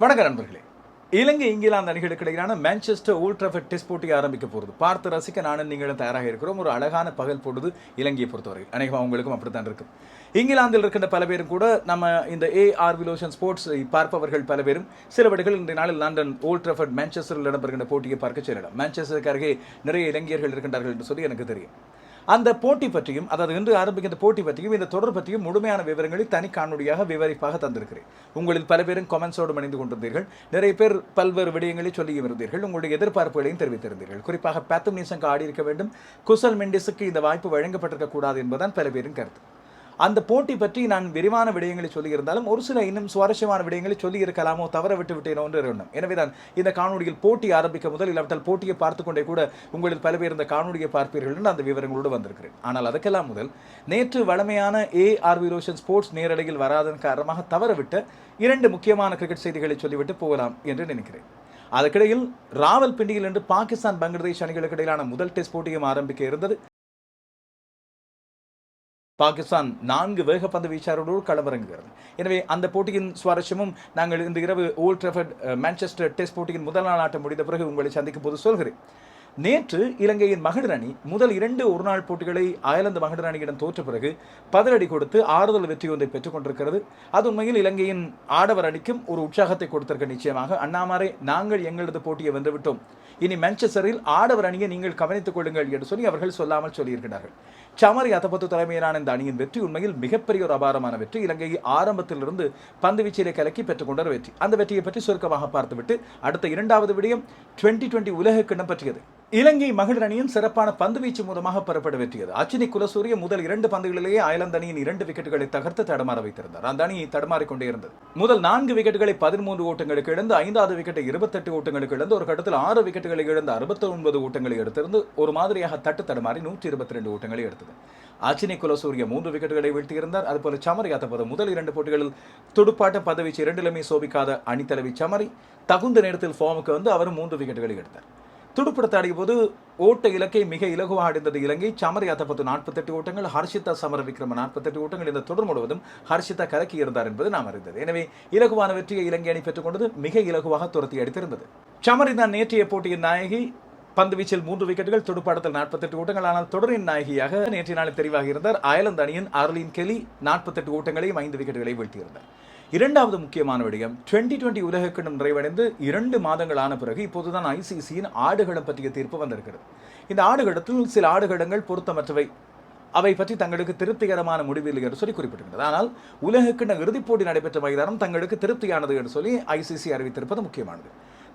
வணக்கம் நண்பர்களே. இலங்கை இங்கிலாந்து அணிகளுக்கு இடையிலான மான்செஸ்டர் ஓல்ட்ராஃபர்ட் டெஸ்ட் போட்டி ஆரம்பிக்க போகிறது பார்த்து ரசிக்க நானும் நீங்களும் தயாராக இருக்கிறோம். ஒரு அழகான பகல் போடுது இலங்கையை பொறுத்தவரை அநேகமாக உங்களுக்கும் அப்படித்தான் இருக்கும். இங்கிலாந்தில் இருக்கின்ற பல பேரும் கூட நம்ம இந்த ஏ ஆர் விலோஷன் ஸ்போர்ட்ஸ் பார்ப்பவர்கள் பல பேரும் சில வீடுகள் இன்றைய நாளில் லண்டன் ஓல்ட்ரஃபர்ட் மான்செஸ்டரில் இடம்பெறுகின்ற போட்டியை பார்க்க செல்லலாம். மான்செஸ்டருக்கு அருகே நிறைய இளைஞர்கள் இருக்கின்றார்கள் என்று சொல்லி எனக்கு தெரியும். அந்த போட்டி பற்றியும் அதாவது இன்று ஆரம்பிக்கின்ற போட்டி பற்றியும் இந்த தொடர் பற்றியும் முழுமையான விவரங்களை தனி காணொலியாக விவரிப்பாக தந்திருக்கிறேன். உங்களில் பல பேரும் கமெண்ட்ஸோடு மணிந்து கொண்டிருந்தீர்கள். நிறைய பேர் பல்வேறு விடயங்களை சொல்லியும் இருந்தீர்கள். உங்களுடைய எதிர்பார்ப்புகளையும் தெரிவித்திருந்தீர்கள். குறிப்பாக பேத்தம் நீசங்க ஆடி இருக்க வேண்டும். குசல் மெண்டிஸுக்கு இந்த வாய்ப்பு வழங்கப்பட்டிருக்க கூடாது என்பதுதான் பல பேரின் கருத்து. அந்த போட்டி பற்றி நான் விரிவான விடயங்களை சொல்லியிருந்தாலும் ஒரு சில இன்னும் சுவாரஸ்யமான விடயங்களை சொல்லியிருக்கலாமோ தவற விட்டு விட்டேனோ என்று எண்ணம். எனவேதான் இந்த காணொலியில் போட்டி ஆரம்பிக்க முதல் இல்லாவிட்டால் போட்டியை பார்த்து கொண்டே கூட உங்களில் பல பேர் இந்த காணொலியை பார்ப்பீர்கள் என்று அந்த விவரங்களோடு வந்திருக்கிறேன். ஆனால் அதுக்கெல்லாம் முதல் நேற்று வளமையான ஏ ஆர் ரோஷன் ஸ்போர்ட்ஸ் நேரடியில் வராதன் காரணமாக தவறவிட்ட இரண்டு முக்கியமான கிரிக்கெட் செய்திகளை சொல்லிவிட்டு போகலாம் என்று நினைக்கிறேன். அதற்கிடையில் ராவல்பிண்டியில் இன்று பாகிஸ்தான் பங்களாதேஷ் அணிகளுக்கு இடையிலான முதல் டெஸ்ட் போட்டியும் ஆரம்பிக்க இருந்தது. பாகிஸ்தான் நான்கு வேகப்பந்து வீச்சாரோடு களமிறங்குகிறது. எனவே அந்த போட்டியின் சுவாரஸ்யமும் நாங்கள் இந்த இரவு ஓல்ட் ட்ரஃபர்ட் மான்செஸ்டர் டெஸ்ட் போட்டியின் முதல் நாள் ஆட்டம் முடிந்த பிறகு உங்களை சந்திக்கும் போது சொல்கிறேன். நேற்று இலங்கையின் மகளிர் அணி முதல் இரண்டு ஒருநாள் போட்டிகளை அயர்லாந்து மகளிர் அணியிடம் தோற்ற பிறகு பதிலடி கொடுத்து ஆறுதல் வெற்றி ஒன்றை பெற்றுக் கொண்டிருக்கிறது. அது உண்மையில் இலங்கையின் ஆடவர் அணிக்கும் ஒரு உற்சாகத்தை கொடுத்திருக்க நிச்சயமாக. அண்ணாமாரே நாங்கள் எங்களது போட்டியை வென்றுவிட்டோம். இனி மான்செஸ்டரில் ஆடவர் அணியை நீங்கள் கவனித்துக் கொள்ளுங்கள் என்று சொல்லி அவர்கள் சொல்லாமல் சொல்லியிருக்கிறார்கள். சமரி அத்தபத்து தலைமையிலான இந்த அணியின் வெற்றி உண்மையில் மிகப்பெரிய ஒரு அபாரமான வெற்றி. இலங்கையை ஆரம்பத்திலிருந்து பந்து வீச்சிலே கலக்கி பெற்றுக்கொண்ட வெற்றி. அந்த வெற்றியை பற்றி சுருக்கமாக பார்த்துவிட்டு அடுத்த இரண்டாவது விடயம் டுவெண்ட்டி டுவெண்ட்டி உலக கிண்ணம் பற்றியது. இலங்கை மகளிர் அணியின் சிறப்பான பந்துவீச்சு மூலமாக பெறப்பட வெற்றியது. அச்சினி குலசூரிய முதல் இரண்டு பந்துகளிலேயே அயர்லாந்து அணியின் இரண்டு விக்கெட்டுகளை தகர்த்து தடுமாற வைத்திருந்தார். அந்த அணியை தடுமாறிக் கொண்டே இருந்தது முதல் நான்கு விக்கெட்டுகளை பதிமூன்று ஓட்டங்களுக்கு இழந்து ஐந்தாவது விக்கெட்டை இருபத்தெட்டு ஓட்டங்களுக்கு இழந்து ஒரு கட்டத்தில் ஆறு விக்கெட்டுகளை இழந்து அறுபத்தி ஒன்பது ஓட்டங்களை எடுத்திருந்து ஒரு மாதிரியாக தட்டு தடுமாறி நூற்றி இருபத்தி ரெண்டு ஓட்டங்களை எடுத்தது. அச்சினி குலசூரிய மூன்று விக்கெட்டுகளை வீழ்த்தியிருந்தார். அதுபோல சமரி அத்தப்பது முதல் இரண்டு போட்டிகளில் துடுப்பாட்ட பதவீச்சு இரண்டிலுமே சோபிக்காத அணித்தலைவி சமரி தகுந்த நேரத்தில் ஃபார்முக்கு வந்து அவர் மூன்று விக்கெட்டுகளை எடுத்தார். துடுப்படுத்த போது ஓட்ட இலக்கை மிக இலகுவாக அடைந்தது இலங்கை. சமரி அத்தப்பத்து நாற்பத்தெட்டு ஓட்டங்கள் ஹர்ஷிதா சமர விக்ரம நாற்பத்தெட்டு ஓட்டங்கள் இந்த தொடர் முழுவதும் ஹர்ஷிதா கலக்கி இருந்தார் என்பது நாம் அறிந்தது. எனவே இலகுவான வெற்றியை இலங்கை அணி பெற்றுக்கொண்டது மிக இலகுவாக துரத்தி அடித்திருந்தது. சமரி தான் நேற்றைய போட்டியின் நாயகி. பந்து வீச்சில் மூன்று விக்கெட்டுகள் துடுப்பாட்டத்தில் நாற்பத்தெட்டு ஓட்டங்கள். ஆனால் தொடரின் நாயகியாக நேற்றைய நாளில் தெரிவாக இருந்தார். அயர்லாந்து அணியின் அர்லின் கெலி நாற்பத்தெட்டு ஓட்டங்களையும் ஐந்து விக்கெட்டுகளை வீழ்த்தியிருந்தார். இரண்டாவது முக்கியமான விடயம் டுவெண்ட்டி டுவெண்ட்டி உலகக்கிண்ணம் நிறைவடைந்து இரண்டு மாதங்கள் ஆன பிறகு இப்போதுதான் ஐசிசியின் ஆடுகளம் பற்றிய தீர்ப்பு வந்திருக்கிறது. இந்த ஆடுகளத்தில் சில ஆடுகளங்கள் பொருத்தமற்றவை. அவை பற்றி தங்களுக்கு திருப்திகரமான முடிவில் என்று சொல்லி குறிப்பிட்டிருக்கிறது. ஆனால் உலகக்கிண்ண இறுதிப் போட்டி நடைபெற்ற மைதானம் தங்களுக்கு திருப்தியானது என்று சொல்லி ஐசிசி அறிவித்திருப்பது முக்கியமானது.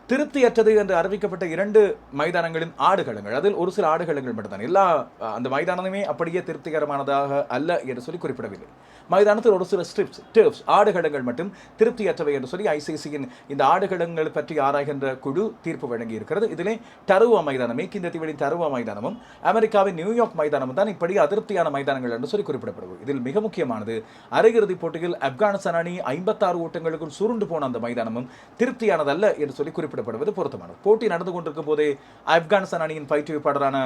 திருப்தியற்றது என்று அறிவிக்கப்பட்ட இரண்டு மைதானங்களின் ஆடுகளங்கள் அதில் ஒரு சில ஆடுகளங்கள் மட்டும்தான். எல்லா அந்த மைதானமே அப்படியே திருப்திகரமானதாக அல்ல என்று சொல்லி குறிப்பிடவில்லை. மைதானத்தில் ஒரு சில ஸ்ட்ரிப்ஸ் டிப்ஸ் ஆடுகளங்கள் மட்டும் திருப்தியற்றவை என்று சொல்லி ஐசிசியின் இந்த ஆடுகளங்கள் பற்றி ஆராய்கின்ற குழு தீர்ப்பு வழங்கி இருக்கிறது இதிலே டருவா மைதானம் மேற்கிந்திய தீவின் டருவா மைதானமும் அமெரிக்காவின் நியூயார்க் மைதானமும் தான் இப்படி அதிருப்தியான மைதானங்கள் என்று சொல்லி குறிப்பிடப்படுவது இதில் மிக முக்கியமானது அரையிறுதிப் போட்டியில் ஆப்கானிஸ்தான் அணி ஐம்பத்தாறு ஓட்டங்களுக்குள் சுருண்டு போன அந்த மைதானமும் திருப்தியானதல்ல என்று சொல்லி குறிப்பிடப்படுவது பொருத்தமானது. போட்டி நடந்து கொண்டிருக்கும் போதே ஆப்கானிஸ்தான் அணியின் பயிற்றுவிப்பாளரான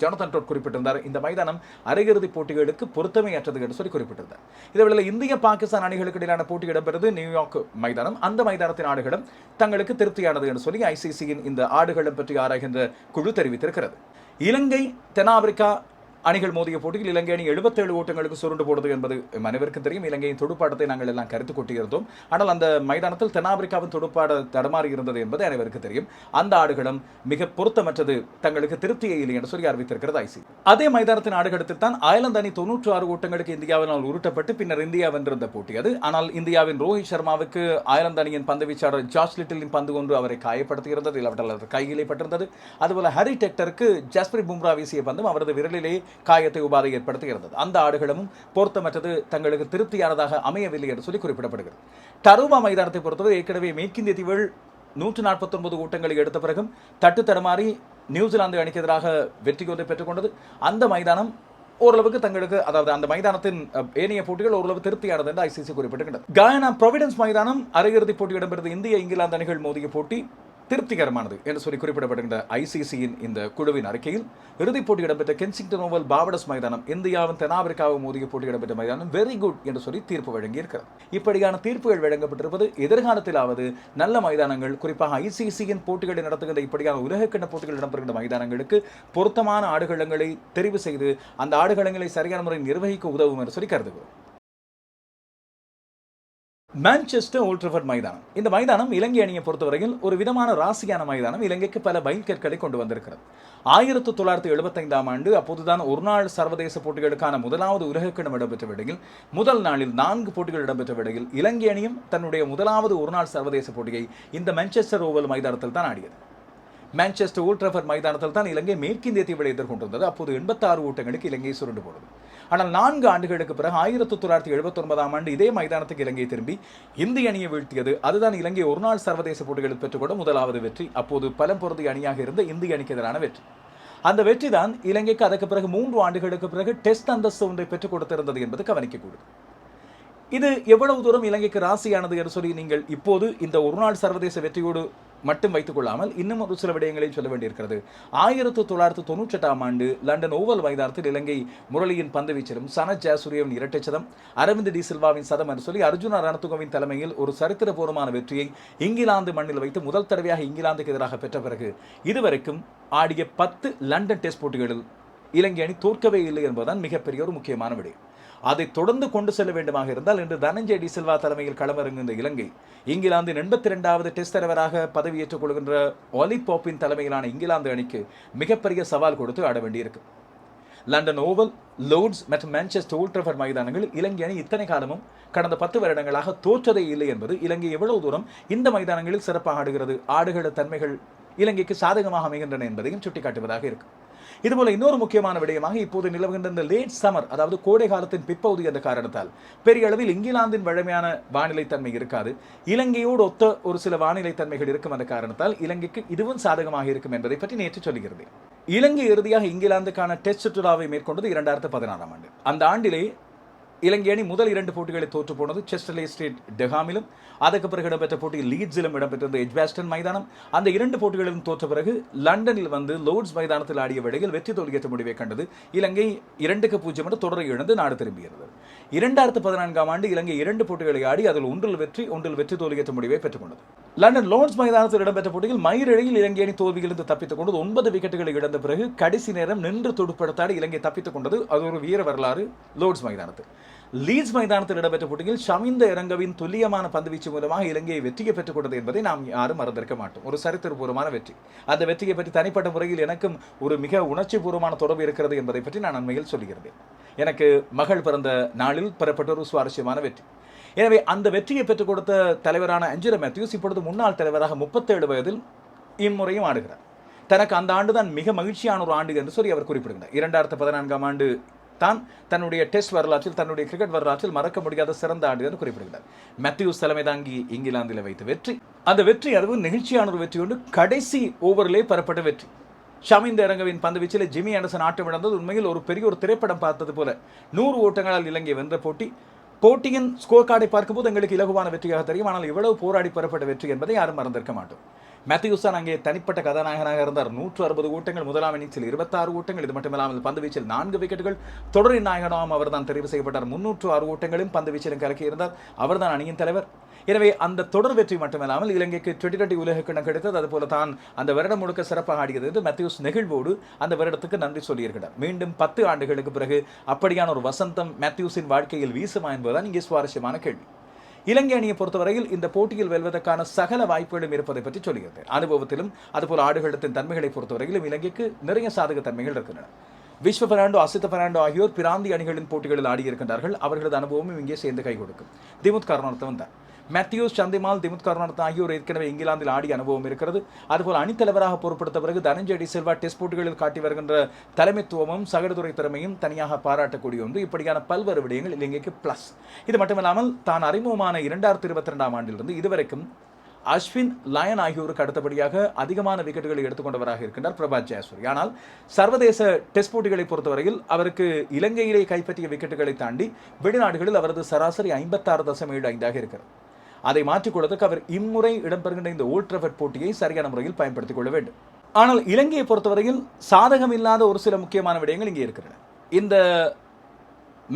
ஜோனதன் டோட் குறிப்பிட்டிருந்தார். இந்த மைதானம் அரையிறுதிப் போட்டிகளுக்கு பொருத்தமையற்றது என்று சொல்லி குறிப்பிட்டிருந்தார். இதேவேளை இந்திய பாகிஸ்தான் அணிகளுக்கு இடையிலான போட்டி இடம்பெறுவது நியூயார்க் மைதானம். அந்த மைதானத்தின் ஆடுகளும் தங்களுக்கு திருப்தியானது என்று சொல்லி ஐசிசியின் இந்த ஆடுகளம் பற்றி ஆராய்கின்ற குழு தெரிவித்திருக்கிறது. இலங்கை தென்னாப்பிரிக்கா அணிகள் மோதிய போட்டியில் இலங்கை அணி எழுபத்தேழு ஓட்டங்களுக்கு சுருண்டு போடுது என்பது அனைவருக்கும் தெரியும். இலங்கையின் துடுப்பாட்டத்தை நாங்கள் எல்லாம் கருத்து கொட்டியிருந்தோம். ஆனால் அந்த மைதானத்தில் தென்னாப்பிரிக்காவின் துடுப்பாட தடமாறி இருந்தது என்பது அனைவருக்கும் தெரியும். அந்த ஆடுகளும் மிக பொருத்தமற்றது தங்களுக்கு திருப்தியை இல்லை என்று சொல்லி அறிவித்திருக்கிறது ஐசி அதே மைதானத்தின் ஆடுகளத்தில் தான் அயர்லாந்து அணி தொன்னூற்று ஆறு ஓட்டங்களுக்கு இந்தியாவினால் உருட்டப்பட்டு பின்னர் இந்தியா வென்றிருந்த போட்டி அது. ஆனால் இந்தியாவின் ரோஹித் சர்மாவுக்கு அயர்லாந்து அணியின் பந்து வீச்சாளர் ஜார்ஜ் லிட்டிலின் பந்து ஒன்று அவரை காயப்படுத்தியிருந்தது இல்லாவிட்டால் கையிலே பட்டிருந்தது. அதுபோல ஹரி டெக்டருக்கு ஜஸ்பிரிட் பும்ரா வீசிய பந்தும் அவரது விரலிலே காயத்தை உபாதை ஏற்படுத்துகிறது. அந்த ஆடுகளும் பொருத்தமற்றது தங்களுக்கு திருப்தியானதாக அமையவில்லை என்று சொல்லி குறிப்பிடப்படுகிறது. தருமா மைதானத்தை பொறுத்தவரை ஏற்கனவே மேற்கிந்திய தீவுகள் நூற்று நாற்பத்தொன்பது ஊட்டங்களை எடுத்த பிறகும் தட்டு தடுமாறி நியூசிலாந்து அணிக்கு எதிராக வெற்றி கொண்டு பெற்றுக்கொண்டது அந்த மைதானம் ஓரளவுக்கு தங்களுக்கு அதாவது அந்த மைதானத்தின் ஏனைய போட்டிகள் ஓரளவு திருப்தியானது என்று ஐசிசி குறிப்பிட்டிருக்கிறது. கயானா ப்ரொவிடன்ஸ் மைதானம் அரையிறுதிப் போட்டி இடம்பெறுது. இந்திய இங்கிலாந்து அணிகள் மோதிய போட்டி திருப்திகரமானது என்று சொல்லி குறிப்பிடப்படுகின்ற ஐசிசியின் இந்த குழுவின் அறிக்கையில் இறுதிப் போட்டி இடம்பெற்ற கென்சிங்டன் ஓவல் பாவடஸ் மைதானம் இந்தியாவின் தென்னாப்பிரிக்காவும் மோதிய போட்டி இடம்பெற்ற மைதானம் வெரி குட் என்று சொல்லி தீர்ப்பு வழங்கியிருக்கிறது. இப்படியான தீர்ப்புகள் வழங்கப்பட்டிருப்பது எதிர்காலத்திலாவது நல்ல மைதானங்கள் குறிப்பாக ஐசிசியின் போட்டிகளை நடத்துகின்ற இப்படியான உலகக்கிண்ண போட்டிகள் இடம்பெறுகின்ற மைதானங்களுக்கு பொருத்தமான ஆடுகளங்களை தெரிவு செய்து அந்த ஆடுகளங்களை சரியான முறையில் நிர்வகிக்க உதவும் என்று சொல்லி கருதுகிறோம். மான்செஸ்டர் ஓல்ட்ரஃபர்ட் மைதானம். இந்த மைதானம் இலங்கை அணியை பொறுத்தவரையில் ஒரு விதமான ராசியான மைதானம். இலங்கைக்கு பல பைல்கற்களை கொண்டு வந்திருக்கிறது. ஆயிரத்தி தொள்ளாயிரத்தி எழுபத்தைந்தாம் ஆண்டு அப்போதுதான் ஒருநாள் சர்வதேச போட்டிகளுக்கான முதலாவது உலகக்கிடம் இடம்பெற்ற விடையில் முதல் நாளில் நான்கு போட்டிகள் இடம்பெற்ற விடையில் இலங்கை அணியும் தன்னுடைய முதலாவது ஒருநாள் சர்வதேச போட்டியை இந்த மான்செஸ்டர் ஓவல் மைதானத்தில் தான் ஆடியது. மான்செஸ்டர் ஓல்ட்ரஃபர் மைதானத்தில் தான் இலங்கை மேற்கிந்திய தீவிரை எதிர்கொண்டிருந்தது. அப்போது எண்பத்தாறு ஓட்டங்களுக்கு இலங்கை சுருண்டு போனது. ஆனால் நான்கு ஆண்டுகளுக்கு பிறகு ஆயிரத்தி தொள்ளாயிரத்தி எழுபத்தொன்பதாம் ஆண்டு இதே மைதானத்துக்கு இலங்கை திரும்பி இந்திய அணியை வீழ்த்தியது. அதுதான் இலங்கை ஒருநாள் சர்வதேச போட்டிகளில் பெற்றுக்கொண்ட முதலாவது வெற்றி. அப்போது பலம் பொருந்திய அணியாக இருந்த இந்திய அணிக்கு எதிரான வெற்றி. அந்த வெற்றி தான் இலங்கைக்கு அதற்கு பிறகு மூன்று ஆண்டுகளுக்கு பிறகு டெஸ்ட் அந்தஸ்து ஒன்றை பெற்றுக் கொடுத்திருந்தது என்பது கவனிக்கக்கூடும் இது எவ்வளவு தூரம் இலங்கைக்கு ராசியானது என்று சொல்லி நீங்கள் இப்போது இந்த ஒருநாள் சர்வதேச வெற்றியோடு மட்டும் வைத்துக் கொள்ளாமல் இன்னும் ஒரு சில விடயங்களையும் சொல்ல வேண்டியிருக்கிறது. ஆயிரத்தி தொள்ளாயிரத்தி தொண்ணூற்றி எட்டாம் ஆண்டு லண்டன் ஓவல் மைதானத்தில் இலங்கை முரளியின் பந்துவீச்சிலும் சனத் ஜாசூரியவின் இரட்டை சதம் அரவிந்த் டி சில்வாவின் சதம் என்று சொல்லி அர்ஜுனா ரணத்துகவின் தலைமையில் ஒரு சரித்திரபூர்வமான வெற்றியை இங்கிலாந்து மண்ணில் வைத்து முதல் தடவையாக இங்கிலாந்துக்கு எதிராக பெற்ற பிறகு இதுவரைக்கும் ஆடிய பத்து லண்டன் டெஸ்ட் போட்டிகளில் இலங்கை அணி தோற்கவே இல்லை என்பதுதான் மிகப்பெரிய ஒரு முக்கியமான விடயம். அதை தொடர்ந்து கொண்டு செல்ல வேண்டுமாக இருந்தால் இன்று தனஞ்சய டி சில்வா தலைமையில் களமிறங்குகின்ற இலங்கை. இங்கிலாந்தின் எண்பத்தி ரெண்டாவது டெஸ்ட் தலைவராக பதவியேற்றுக் கொள்கின்ற ஒலி போப்பின் தலைமையிலான இங்கிலாந்து அணிக்கு மிகப்பெரிய சவால் கொடுத்து ஆட வேண்டியிருக்கு. லண்டன் ஓவல் லோர்ட்ஸ் மற்றும் மான்செஸ்டர் ஓல்ட்ரஃபர் மைதானங்களில் இலங்கை அணி இத்தனை காலமும் கடந்த பத்து வருடங்களாக தோற்றதே இல்லை என்பது இலங்கை எவ்வளவு தூரம் இந்த மைதானங்களில் சிறப்பாக ஆடுகிறது ஆடுகள தன்மைகள் இலங்கைக்கு சாதகமாக அமைகின்றன என்பதையும் சுட்டிக்காட்டுவதாக இருக்கு. இதுபோல இன்னொரு முக்கியமான விடயமாக இப்போது நிலவுகின்ற இந்த லேட் சமர் அதாவது கோடை காலத்தின் பிற்பகுதி என்ற காரணத்தால் பெரிய அளவில் இங்கிலாந்தின் வழமையான வானிலை தன்மை இருக்காது. இலங்கையோடு ஒத்த ஒரு சில வானிலை தன்மைகள் இருக்கும் என்ற காரணத்தால் இலங்கைக்கு இதுவும் சாதகமாக இருக்கும் என்பதை பற்றி நேற்று சொல்லுகிறது. இலங்கை இறுதியாக இங்கிலாந்துக்கான டெஸ்ட் சுற்றுலாவை மேற்கொண்டது இரண்டாயிரத்து பதினாறாம் ஆண்டு. அந்த ஆண்டிலே இலங்கை அணி முதல் இரண்டு போட்டிகளை தோற்று போனது செஸ்டர்லே ஸ்ட்ரீட் டெஹாமிலும் அதுக்கு பிறகு இடம்பெற்ற போட்டி லீட்ஸிலும் இடம்பெற்றிருந்த எஜ்பாஸ்டன் மைதானம். அந்த இரண்டு போட்டிகளிலும் தோற்ற பிறகு லண்டனில் வந்து லோர்ட்ஸ் மைதானத்தில் ஆடிய வேளையில் வெற்றி தோல்வியற்ற முடிவை கண்டது. இலங்கை இரண்டுக்கு பூஜ்ஜியம் என்று தொடரை இழந்து நாடு திரும்பியிருந்தது இரண்டாயிரத்து பதினான்காம் ஆண்டு இலங்கை இரண்டு போட்டிகளை ஆடி அதில் ஒன்றில் வெற்றி ஒன்றில் வெற்றி தோல்வியற்ற முடிவை பெற்றுக்கொண்டது. லண்டன் லோன்ஸ் மைதானத்தில் இடம்பெற்ற போட்டியில் மயிரிழையில் இலங்கை அணி தோல்வியிலிருந்து தப்பித்துக் கொண்டது. ஒன்பது விக்கெட்டுகளை இழந்த பிறகு கடைசி நேரம் நின்று துடுப்படுத்தாடி இலங்கை தப்பித்துக் கொண்டது. அது ஒரு வீர வரலாறு லோர்ட்ஸ் மைதானத்தில். லீட்ஸ் மைதானத்தில் இடம்பெற்ற போட்டியில் ஷமிந்த இரங்கவின் துல்லியமான பந்துவீச்சு மூலமாக இலங்கையை வெற்றியை பெற்றுக் கொண்டது என்பதை நாம் யாரும் மறந்திருக்க மாட்டோம். ஒரு சரித்திரபூர்வமான வெற்றி. அந்த வெற்றியை பற்றி தனிப்பட்ட முறையில் எனக்கும் ஒரு மிக உணர்ச்சிபூர்வமான தொடர்பு இருக்கிறது என்பதை பற்றி நான் அண்மையில் சொல்கிறேன் எனக்கு மகள் பிறந்த நாளில் பெறப்பட்ட ஒரு சுவாரஸ்யமான வெற்றி. எனவே அந்த வெற்றியை பெற்றுக் கொடுத்த தலைவரான அஞ்சுர மேத்யூஸ் இப்பொழுது முன்னாள் தலைவராக முப்பத்தேழு வயதில் இம்முறையும் ஆடுகிறார். தனக்கு அந்த ஆண்டு தான் மிக மகிழ்ச்சியான ஒரு ஆண்டு என்று சொல்லி அவர் குறிப்பிடுகிறார் இரண்டாயிரத்து பதினான்காம் ஆண்டு தான் தன்னுடைய டெஸ்ட் வரலாற்றில் தன்னுடைய கிரிக்கெட் வரலாற்றில் மறக்க முடியாத சிறந்த ஆண்டு என்று குறிப்பிடுகிறார் மேத்யூஸ் தலைமை தாங்கி இங்கிலாந்தில் வைத்த வெற்றி. அந்த வெற்றி அதுவும் நெகிழ்ச்சியான ஒரு வெற்றி ஒன்று கடைசி ஓவரிலே பெறப்பட்ட வெற்றி. ஷமிந்த இரங்கவின் பந்து வீச்சில் ஜிமி ஆண்டர்சன் ஆட்டம் இழந்தது. உண்மையில் ஒரு பெரிய ஒரு திரைப்படம் பார்த்தது போல. நூறு ஓட்டங்களால் இலங்கை வென்ற போட்டி. போட்டியின் ஸ்கோர் கார்டை பார்க்கும்போது எங்களுக்கு இலகுவான வெற்றியாக தெரியும். ஆனால் இவ்வளவு போராடி பெறப்பட்ட வெற்றி என்பதை யாரும் மறந்திருக்க மாட்டோம். மேத்யூஸ் அங்கே தனிப்பட்ட கதாநாயகனாக இருந்தார். நூற்று அறுபது ஓட்டங்கள் முதலாம் இன்னிங்ஸில் இருபத்தாறு ஓட்டங்கள் இது மட்டுமில்லாமல் பந்து வீச்சில் நான்கு விக்கெட்டுகள். தொடரின் நாயகனாகவும் அவர் தான் தெரிவு செய்யப்பட்டார். முன்னூற்று ஆறு ஓட்டங்களும் பந்து வீச்சிலும் கலக்கியிருந்தார் அவர்தான் அணியின் தலைவர். எனவே அந்த தொடர் வெற்றி மட்டுமில்லாமல் இலங்கைக்கு டுவெண்டி டுவெண்டி உலக கிணம் கிடைத்தது. அதுபோல தான் அந்த வருடம் முழுக்க சிறப்பாக ஆடியது என்று மெத்யூஸ் நெகிழ்வோடு அந்த வருடத்துக்கு நன்றி சொல்லியிருக்கிறார். மீண்டும் பத்து ஆண்டுகளுக்கு பிறகு அப்படியான ஒரு வசந்தம் மேத்யூஸின் வாழ்க்கையில் வீசுமா என்பதுதான் இங்கே சுவாரஸ்யமான கேள்வி. இலங்கை அணியை பொறுத்தவரையில் இந்த போட்டியில் வெல்வதற்கான சகல வாய்ப்புகளும் இருப்பதை பற்றி சொல்கிறது. அனுபவத்திலும் அதுபோல் ஆடுகளத்தின் தன்மைகளை பொறுத்தவரையிலும் இலங்கைக்கு நிறைய சாதக தன்மைகள் இருக்கின்றன. விஸ்வ பெர்னாண்டோ அசித்த பெர்னாண்டோ ஆகியோர் பிராந்தி அணிகளின் போட்டிகளில் ஆடியிருக்கின்றார்கள். அவர்களது அனுபவமும் இங்கே சேர்ந்து கை கொடுக்கும். திமுத் காரணத்தை தான் மேத்யூஸ் சந்திமால் திமுத் கருணார்த்தன் ஆகியோர் ஏற்கனவே இங்கிலாந்தில் ஆடிய அனுபவம் இருக்கிறது. அதுபோல் அணித்தலைவராக பொறுப்படுத்த பிறகு தனஞ்செடி செல்வா டெஸ்ட் போட்டிகளில் காட்டி வருகின்ற தலைமைத்துவமும் சகடுதுறை திறமையும் தனியாக பாராட்டக்கூடிய ஒன்று. இப்படியான பல்வேறு விடயங்கள் இலங்கைக்கு பிளஸ் இது மட்டுமில்லாமல் தான் அறிமுகமான இரண்டாயிரத்தி இருபத்தி ரெண்டாம் ஆண்டிலிருந்து இதுவரைக்கும் அஸ்வின் லயன் ஆகியோருக்கு அடுத்தபடியாக அதிகமான விக்கெட்டுகளை எடுத்துக்கொண்டவராக இருக்கின்றார் பிரபாத் ஜெயசூரி. ஆனால் சர்வதேச டெஸ்ட் போட்டிகளை பொறுத்தவரையில் அவருக்கு இலங்கையிலே கைப்பற்றிய விக்கெட்டுகளை தாண்டி வெளிநாடுகளில் அவரது சராசரி ஐம்பத்தாறு தசம் ஏழு ஐந்தாக இருக்கிறது. அதை மாற்றிக்கொள்வதற்கு அவர் இம்முறை இடம்பெறுகின்ற இந்த ஓல்ட் போட்டியை சரியான முறையில் பயன்படுத்திக் கொள்ள வேண்டும். ஆனால் இலங்கையை பொறுத்தவரையில் சாதகம் இல்லாத ஒரு சில முக்கியமான விடயங்கள் இங்கே இருக்கின்றன இந்த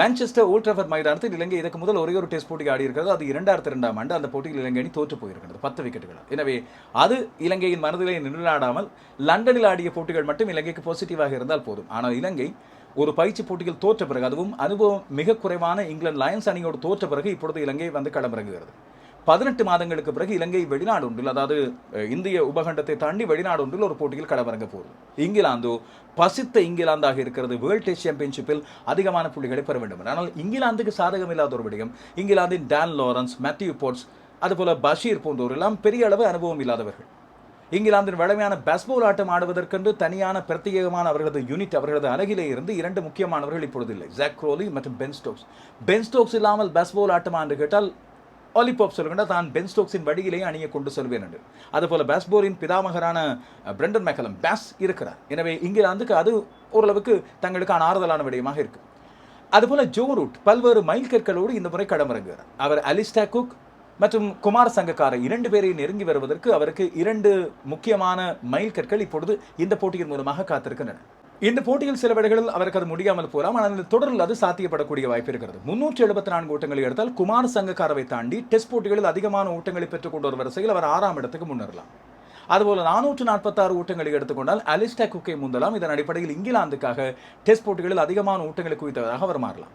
மான்செஸ்டர் ஓல்ட் மைதானத்தில் இலங்கை இதற்கு முதல் ஒரே ஒரு டெஸ்ட் போட்டி ஆடி இருக்கிறது. அது இரண்டாயிரத்தி ரெண்டாம் ஆண்டு அந்த போட்டியில் இலங்கை அணி தோற்று போயிருக்கிறது பத்து விக்கெட்டுகள் எனவே அது இலங்கையின் மனதிலே நின்றாடாமல் லண்டனில் ஆடிய போட்டிகள் மட்டும் இலங்கைக்கு பாசிட்டிவாக இருந்தால் போதும். ஆனால் இலங்கை ஒரு பயிற்சி போட்டியில் தோற்ற பிறகு அதுவும் அனுபவம் மிக குறைவான இங்கிலாந்து லயன்ஸ் அணியோடு தோற்ற பிறகு இப்பொழுது இலங்கை வந்து களமிறங்குகிறது. பதினெட்டு மாதங்களுக்கு பிறகு இலங்கை வெளிநாடு ஒன்றில் அதாவது இந்திய உபகண்டத்தை தாண்டி வெளிநாடு ஒன்றில் ஒரு போட்டியில் களமிறங்க போகுது. இங்கிலாந்து பசித்த இங்கிலாந்தாக இருக்கிறது. வேர்ல்ட் டெஸ்ட் சாம்பியன்ஷிப்பில் அதிகமான புள்ளிகளை பெற வேண்டும். ஆனால் இங்கிலாந்துக்கு சாதகம் இல்லாத ஒரு விடயம் இங்கிலாந்தின் டான் லாரன்ஸ் மேத்யூ போர்ட்ஸ் அதுபோல பஷீர் போன்றோர் எல்லாம் பெரிய அளவு அனுபவம் இல்லாதவர்கள். இங்கிலாந்தின் வழமையான பேஸ்பால் ஆட்டம் ஆடுவதற்கென்று தனியான பிரத்யேகமான அவர்களது யூனிட் அவர்களது அழகிலே இருந்து இரண்டு முக்கியமானவர்கள் இப்பொழுது இல்லை. ஜாக் க்ரோலி மற்றும் பென் ஸ்டோக்ஸ் பென் ஸ்டோக்ஸ் இல்லாமல் பேஸ்பால் ஆட்டமா என்று கேட்டால் ஆலிபாப் சொல்கின்ற தான் பென் ஸ்டோக்ஸின் வழியிலேயே அணியை கொண்டு செல்வேன் என்று. அதுபோல் பேஸ்போரின் பிதாமகரான பிரெண்டன் மெக்கலம் பேஸ் இருக்கிறார். எனவே இங்கிலாந்துக்கு அது ஓரளவுக்கு தங்களுக்கான ஆறுதலான விடயமாக இருக்கு. அதுபோல ஜோ ரூட் பல்வேறு மைல்கற்களோடு இந்த முறை களமிறங்குகிறார். அவர் அலிஸ்டா குக் மற்றும் குமார் சங்கக்கார இரண்டு பேரை நெருங்கி வருவதற்கு அவருக்கு இரண்டு முக்கியமான மைல்கற்கள் இப்பொழுது இந்த போட்டியின் மூலமாக காத்திருக்கின்றன. இந்த போட்டியில் சில வேளைகளில் அவருக்கு அது முடியாமல் போகலாம் ஆனால் இந்த தொடரில் அது சாத்தியப்படக்கூடிய வாய்ப்பு இருக்கிறது. முன்னூற்றி எழுபத்தி நான்கு ஓட்டங்களை எடுத்தால் குமார் சங்கக்காரவை தாண்டி டெஸ்ட் போட்டிகளில் அதிகமான ஓட்டங்களை பெற்றுக்கொண்டு ஒரு வரிசையில் அவர் ஆறாம் இடத்துக்கு முன்னேறலாம். அதுபோல நானூற்று நாற்பத்தாறு ஊட்டங்களை எடுத்துக்கொண்டால் அலிஸ்டா குக்கை முந்தலாம். இதன் அடிப்படையில் இங்கிலாந்துக்காக டெஸ்ட் போட்டிகளில் அதிகமான ஊட்டங்களை குவித்தவராக அவர் மாறலாம்.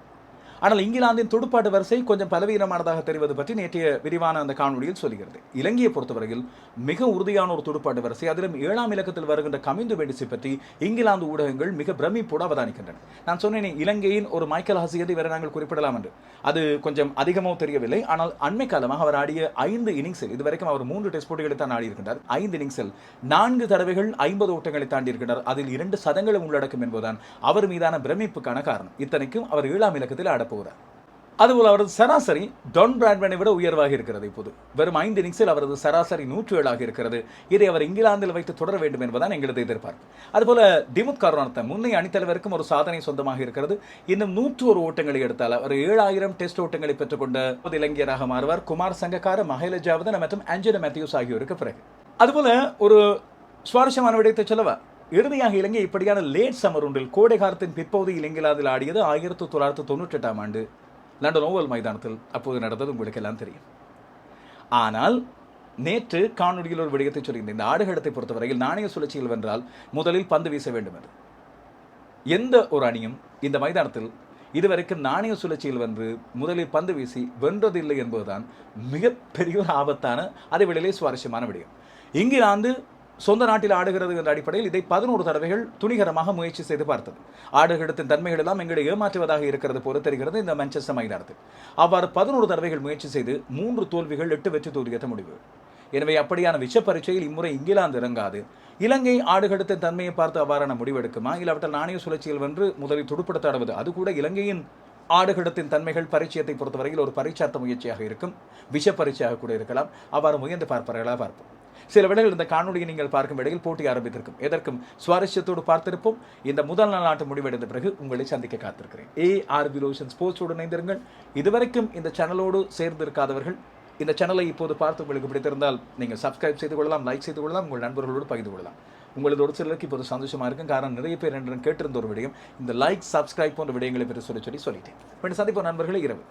ஆனால் இங்கிலாந்தின் துடுப்பாட்டு வரிசை கொஞ்சம் பலவீனமானதாக தெரிவது பற்றி நேற்றைய விரிவான அந்த காணொலியில் சொல்கிறது. இலங்கையை பொறுத்தவரையில் மிக உறுதியான ஒரு துடுப்பாட்டு வரிசை. அதிலும் ஏழாம் இலக்கத்தில் வருகின்ற கமிந்து வெடிசை பற்றி இங்கிலாந்து ஊடகங்கள் மிக பிரமிப்போடு அவதானிக்கின்றன. நான் சொன்னேனே இலங்கையின் ஒரு மைக்கேல் ஹசியதை வேற நாங்கள் குறிப்பிடலாம் என்று. அது கொஞ்சம் அதிகமாக தெரியவில்லை. ஆனால் அண்மை காலமாக அவர் ஆடிய ஐந்து இன்னிங்ஸில் இதுவரைக்கும் அவர் மூன்று டெஸ்ட் போட்டிகளை தான் ஆடியிருக்கிறார் ஐந்து இன்னிங்ஸில் நான்கு தடவைகள் ஐம்பது ஓட்டங்களை தாண்டி அதில் இரண்டு சதங்களும் உள்ளடக்கும் என்பதுதான் அவர் மீதான பிரமிப்புக்கான காரணம். இத்தனைக்கும் அவர் ஏழாம் இலக்கத்தில் ஆடப்போகிறார் அதுபோல் அவரது சராசரி டான் பிராட்மேனை விட உயர்வாக இருக்கிறது இப்போது. வெறும் ஐந்து இன்னிங்ஸில் அவரது சராசரி நூற்று ஏழாக இருக்கிறது. இதை அவர் இங்கிலாந்தில் வைத்து தொடர வேண்டும் என்பதான் எங்களது எதிர்பார்ப்பு. அதுபோல டிமுத் கருணார்த்த முன்னைய அணித்தலைவருக்கும் ஒரு சாதனை சொந்தமாக இருக்கிறது. இன்னும் நூற்று ஒரு ஓட்டங்களை எடுத்தால் அவர் ஏழாயிரம் டெஸ்ட் ஓட்டங்களை பெற்றுக்கொண்ட இளைஞராக மாறுவார் குமார் சங்கக்கார மஹேலஜாவதன் மற்றும் ஆஞ்சலோ மேத்யூஸ் ஆகியோருக்கு பிறகு. அதுபோல ஒரு சுவாரஸ்யமான விடயத்தை சொல்லவா? இறுதியாக இலங்கை இப்படியான லேட் சம்மர் ஒன்றில் கோடை காலத்தின் பிற்பகுதியில் இங்கிலாந்தில் ஆடியது ஆயிரத்தி தொள்ளாயிரத்தி தொண்ணூற்றி எட்டாம் ஆண்டு லண்டன் ஓவல் மைதானத்தில் அப்போது நடந்தது. உங்களுக்கு எல்லாம் தெரியும். ஆனால் நேற்று காணொலியில் ஒரு விடயத்தை சொல்லியிருந்தேன் இந்த ஆடுகளத்தை பொறுத்தவரையில் நாணய சுழற்சியில் வென்றால் முதலில் பந்து வீச வேண்டும் என்று எந்த ஒரு அணியும் இந்த மைதானத்தில் இதுவரைக்கும் நாணய சுழற்சியில் வந்து முதலில் பந்து வீசி வென்றதில்லை என்பதுதான் மிகப்பெரிய ஒரு ஆபத்தான அதே வேளையிலே சுவாரஸ்யமான விடயம். இங்கிலாந்து சொந்த நாட்டில் ஆடுகிறது என்ற அடிப்படையில் இதை பதினோரு தடவைகள் துணிகரமாக முயற்சி செய்து பார்த்தது. ஆடுகளத்தின் தன்மைகள் எல்லாம் எங்களை ஏமாற்றுவதாக இருக்கிறது போல தெரிகிறது இந்த மான்செஸ்டர் மைதானத்தில் அவ்வாறு பதினோரு தடவைகள் முயற்சி செய்து மூன்று தோல்விகள் எட்டு வெற்றி தோல்வியற்ற முடிவு. எனவே அப்படியான விஷ பரீட்சையில் இம்முறை இங்கிலாந்து இறங்காது. இலங்கை ஆடுகளத்தின் தன்மையை பார்த்து அவ்வாறான முடிவெடுக்குமா இல்லாவிட்டால் நாணய சுழற்சியில் வென்று முதலில் துடுப்படுத்தாடுவது அது கூட இலங்கையின் ஆடுகளத்தின் தன்மைகள் பரிச்சயத்தை பொறுத்தவரையில் ஒரு பரீட்சார்த்த முயற்சியாக இருக்கும். விஷ பரீட்சையாக கூட இருக்கலாம். அவ்வாறு முயன்று பார்ப்பார்களாக பார்ப்போம். சில வேளைகள் இந்த காணொலியை நீங்கள் பார்க்கும் வேளையில் போட்டி ஆரம்பித்திருக்கும். எதற்கும்? சுவாரஸ்யத்தோடு பார்த்திருப்போம். இந்த முதல் நாள் ஆட்டம் முடிவடைந்த பிறகு உங்களை சந்திக்க காத்திருக்கிறேன். ஏ ஆர் விலோஷன் ஸ்போர்ட்ஸோடு இணைந்திருங்கள். இதுவரைக்கும் இந்த சேனலோடு சேர்ந்திருக்காதவர்கள் இந்த சேனலை இப்போது பார்த்து உங்களுக்கு பிடித்திருந்தால் நீங்கள் சப்ஸ்கிரைப் செய்து கொள்ளலாம் லைக் செய்து கொள்ளலாம் உங்கள் நண்பர்களோடு பகிர்ந்து கொள்ளலாம். உங்களது ஒரு சிலருக்கு இப்போது சந்தோஷமாக இருக்கும். காரணம் நிறைய பேர் என்று கேட்டிருந்த ஒரு விடயம் இந்த லைக் சப்ஸ்கிரைப் போன்ற விடயங்களை பற்றி சொல்லி சொல்லி சொல்லிட்டேன். மீண்டும் சந்திப்போம் நண்பர்களே இரவு.